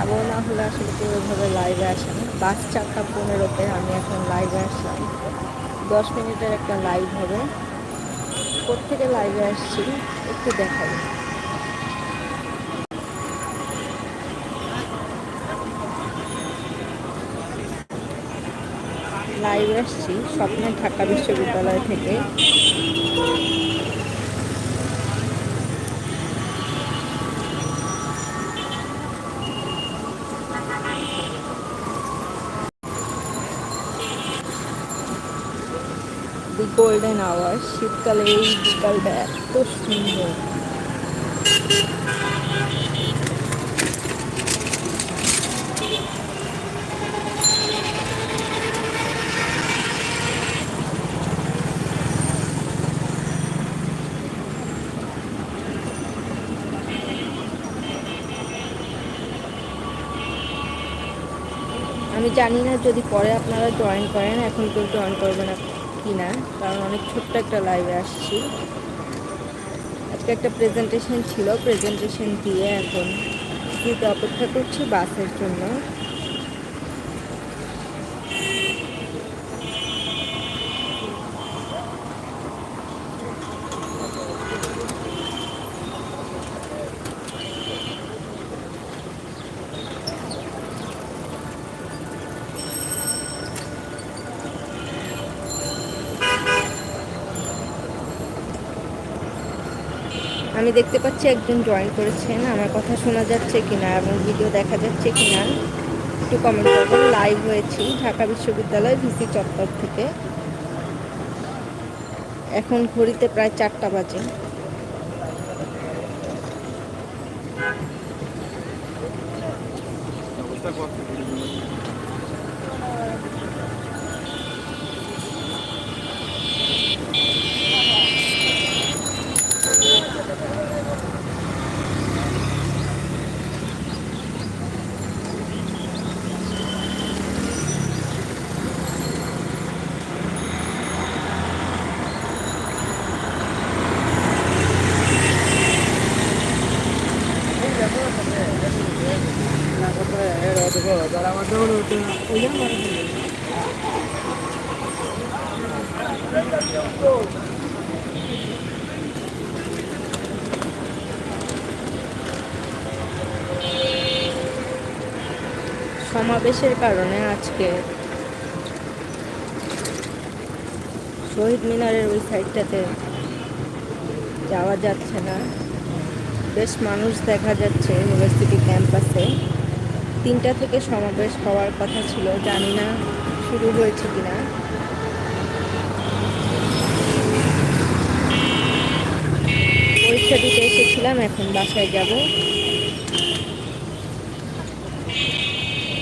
পাগল না হলে আসলে কেউ এভাবে লাইভে আসে না। বাস চারটা পনেরোতে আমি এখন লাইভে আসলাম। দশ মিনিটের একটা লাইভ হবে। কোথেকে লাইভে আসছি? একটু দেখাই। লাইভে আসছি, স্বপ্নে ঢাকা বিশ্ববিদ্যালয় থেকে। গোল্ডেন আওয়ার শীতকালে এই বিকালটা এত সুন্দর। আমি জানি না যদি পরে আপনারা জয়েন করেন, এখন কেউ জয়েন করবেন না। কি না কারণ অনেক ছোট্ট একটা লাইভে আসছি। আজকে একটা প্রেজেন্টেশন ছিল প্রেজেন্টেশন দিয়ে এখন দিতে অপেক্ষা করছি বাসের জন্য। আমি দেখতে পাচ্ছি একজন জয়েন করেছেন। আমার কথা শোনা যাচ্ছে কিনা এবং ভিডিও দেখা যাচ্ছে কিনা একটু কমেন্ট করবেন। লাইভ হয়েছি ঢাকা বিশ্ববিদ্যালয় ভিসি চত্বর থেকে। এখন ঘড়িতে প্রায় চারটা বাজে। সমাবেশের কারণে আজকে শহীদ মিনারের ওই সাইডটাতে যাওয়া যাচ্ছে না। বেশ মানুষ দেখা যাচ্ছে ইউনিভার্সিটি ক্যাম্পাসে তিনটা থেকে সমাবেশ হওয়ার কথা ছিল, জানি না শুরু হয়েছে কিনা। পরীক্ষা দিতে এসেছিলাম, এখন বাসায় যাব।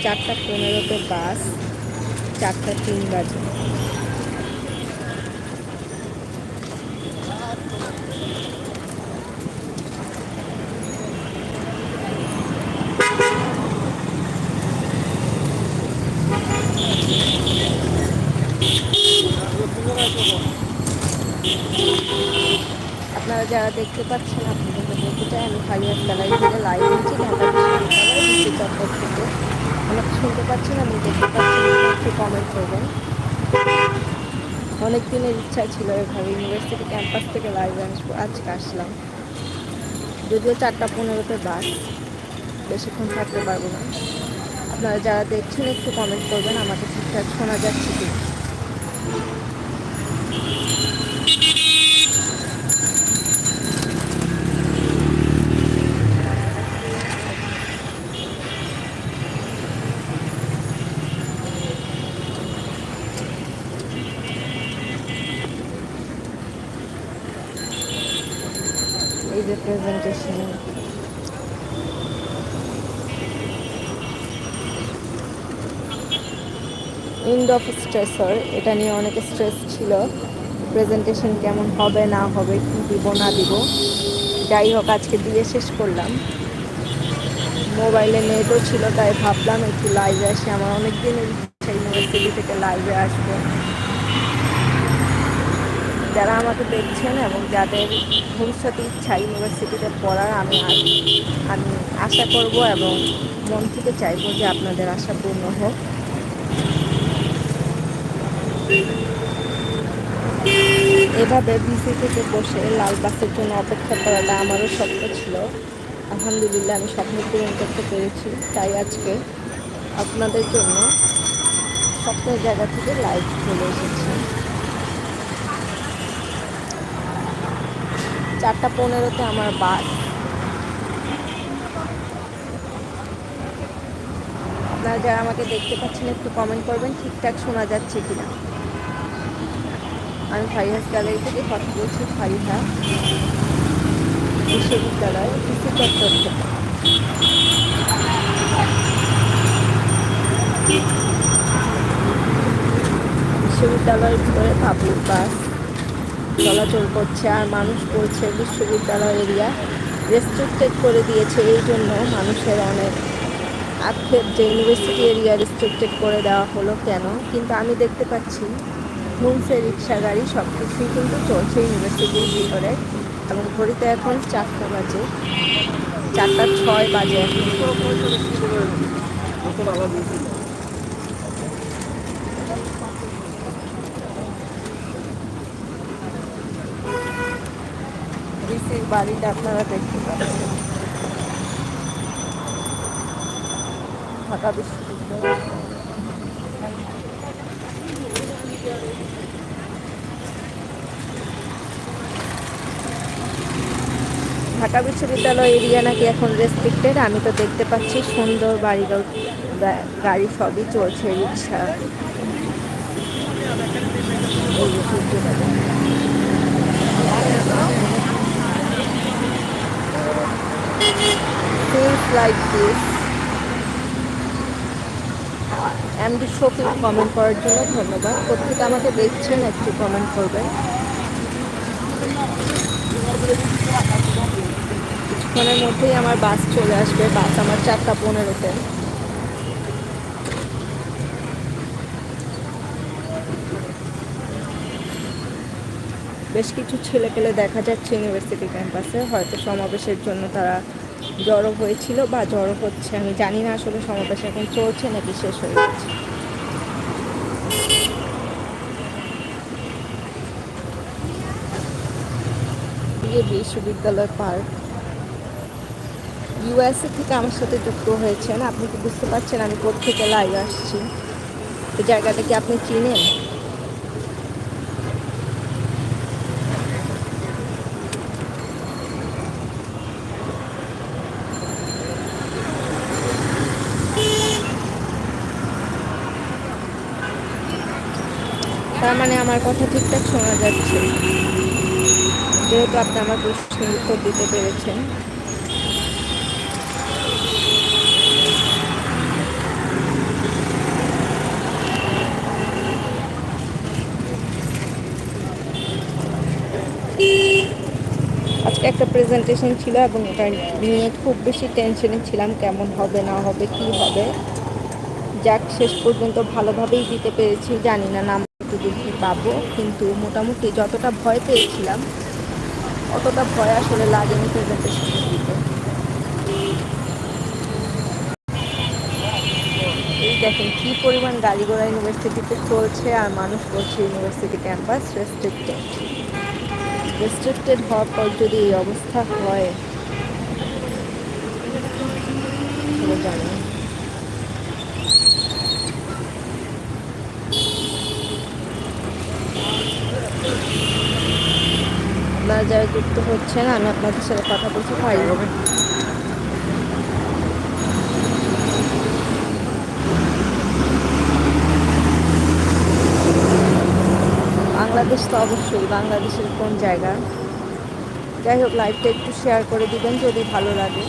চারটা পনেরোতে বাস, চারটা তিন বাজে আপনারা যারা দেখতে পাচ্ছেন বলতে চাই আমি ফাইয়ার গ্যালারি থেকে লাইভ হচ্ছি, ঢাকা বিশ্ববিদ্যালয় থেকে। আমাকে শুনতে পাচ্ছেন আমি দেখতে পাচ্ছি একটু কমেন্ট করবেন। অনেক দিনের ইচ্ছা ছিল এভাবে ইউনিভার্সিটি ক্যাম্পাস থেকে লাইভে আসব, আজকে আসলাম। যদিও চারটা পনেরোতে বাস বেশিক্ষণ থাকতে পারব না। আপনারা যারা দেখছেন, একটু কমেন্ট করবেন, আমাকে ঠিকঠাক শোনা যাচ্ছে কি প্রেজেন্টেশন ইন্ড অফ স্ট্রেসর এটা নিয়ে অনেক স্ট্রেস ছিল। প্রেজেন্টেশন কেমন হবে, না হবে, কি দিব, না দিব। যাই হোক, আজকে দিয়ে শেষ করলাম। মোবাইলে নেটও ছিল, তাই ভাবলাম একটু লাইভে আসি। আমার অনেক দিনের ইচ্ছা ইউনিভার্সিটি থেকে লাইভে আসব। যারা আমাকে দেখছেন এবং যাদের ভবিষ্যতে ইচ্ছা ইউনিভার্সিটিতে পড়ার, আমি আমি আশা করব এবং মন থেকে চাইব যে আপনাদের আশা পূর্ণ হোক। এভাবে বিসি থেকে বসে লাল বাসের জন্য অপেক্ষা করাটা আমারও স্বপ্ন ছিল। আলহামদুলিল্লাহ আমি স্বপ্ন পূরণ করতে পেরেছি। তাই আজকে আপনাদের জন্য স্বপ্নের জায়গা থেকে লাইভ চলে এসেছি। চারটা পনেরোতে আমার বাস। আপনারা যারা আমাকে দেখতে পাচ্ছেন, একটু কমেন্ট করবেন, ঠিকঠাক শোনা যাচ্ছে কিনা। আমি ফারিহাস গ্যালারি থেকে কথা বলছি, ফারিহা। বিশ্ববিদ্যালয় কৃষি চত্বর থেকে। বিশ্ববিদ্যালয়ের ভিতরে পাবলিক বাস চলাচল করছে আর মানুষ পড়ছে বিশ্ববিদ্যালয় এরিয়া রেস্ট্রিক্টেড করে দিয়েছে। এই জন্য মানুষের অনেক আক্ষেপ যে ইউনিভার্সিটি এরিয়া রেস্ট্রিক্টেড করে দেওয়া হলো কেন? কিন্তু আমি দেখতে পাচ্ছি হুমসে রিক্সা গাড়ি সব কিছুই কিন্তু চলছে ইউনিভার্সিটির ভিতরে এবং ঘড়িতে এখন চারটা বাজে। চারটা ছয় বাজে এখন। ডিসির বাড়িটা আপনারা দেখতে পাচ্ছেন। ঢাকা বিশ্ববিদ্যালয় ঢাকা বিশ্ববিদ্যালয় এরিয়া নাকি এখন রেস্ট্রিক্টেড আমি তো দেখতে পাচ্ছি সুন্দর বাড়ি গাড়ি সবই চলছে, রিক্সা। Things like this. MD Shafiq comment করার জন্য ধন্যবাদ প্রত্যেকে আমাকে দেখছেন, একটু কমেন্ট করবেন। কিছুক্ষণের মধ্যেই আমার বাস চলে আসবে, বাস আমার চারটা পনেরোতে। বেশ কিছু ছেলেপেলে দেখা যাচ্ছে ইউনিভার্সিটি ক্যাম্পাসে হয়তো সমাবেশের জন্য তারা জড়ো হয়েছিল বা জড়ো হচ্ছে, আমি জানি না আসলে সমাবেশ এখন চলছে নাকি শেষ হয়ে গেছে। বিশ্ববিদ্যালয় পার্ক। ইউএসএ থেকে আমার সাথে যুক্ত হয়েছেন, আপনি কি বুঝতে পারছেন আমি কোথেকে লাইভ আসছি? এই জায়গাটা কি আপনি চিনেন? তার মানে আমার কথা ঠিকঠাক শোনা যাচ্ছে। যেহেতু আপনি আমার প্রশ্নের উত্তর দিতে পেরেছেন। আজকে একটা প্রেজেন্টেশন ছিল এবং এটা নিয়ে খুব বেশি টেনশনে ছিলাম, কেমন হবে, না হবে, কি হবে। যাক, শেষ পর্যন্ত ভালোভাবেই দিতে পেরেছি। জানি না নাম কতদূর কি পাবো, কিন্তু মোটামুটি যতটা ভয় পেয়েছিলাম, অতটা ভয় আসলে লাগেনি প্রেজেন্টেশন দিতে এই দেখেন কি পরিমাণ গাড়ি ঘোড়া ইউনিভার্সিটিতে চলছে আর মানুষ বলছে ইউনিভার্সিটি ক্যাম্পাস রেস্ট্রিক্টেড রেস্ট্রিক্টেড হওয়ার পর যদি এই অবস্থা হয় জানি যারা যুক্ত হচ্ছেন, আমি আপনাদের সাথে কথা বলতে পারি বাংলাদেশ তো অবশ্যই বাংলাদেশের কোন জায়গা? যাই হোক লাইভটা একটু শেয়ার করে দিবেন যদি ভালো লাগে।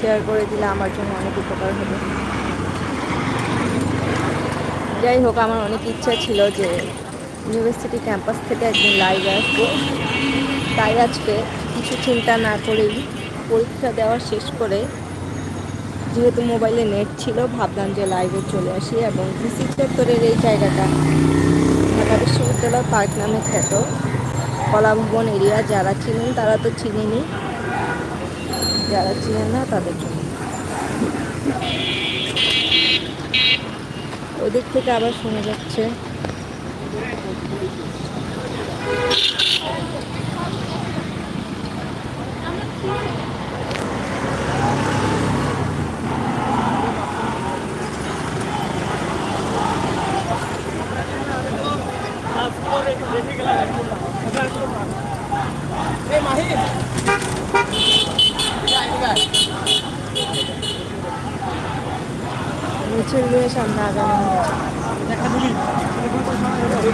শেয়ার করে দিলে আমার জন্য অনেক উপকার হবে। যাই হোক, আমার অনেক ইচ্ছা ছিল যে ইউনিভার্সিটি ক্যাম্পাস থেকে একদিন লাইভ আসব। তাই আজকে কিছু চিন্তা না করেই পরীক্ষা দেওয়া শেষ করে যেহেতু মোবাইলে নেট ছিল, ভাবলাম যে লাইভে চলে আসি এবং ভিসি চত্বরের এই জায়গাটা। ঢাকা বিশ্ববিদ্যালয় পার্ক নামে খ্যাত কলাভবন এরিয়া যারা চিনেন তারা তো চিনেনি। যারা চিনেন না তাদের জন্য। ওদিক থেকে আবার শোনা যাচ্ছে মিছিল নিয়ে সামনে আগানো হচ্ছে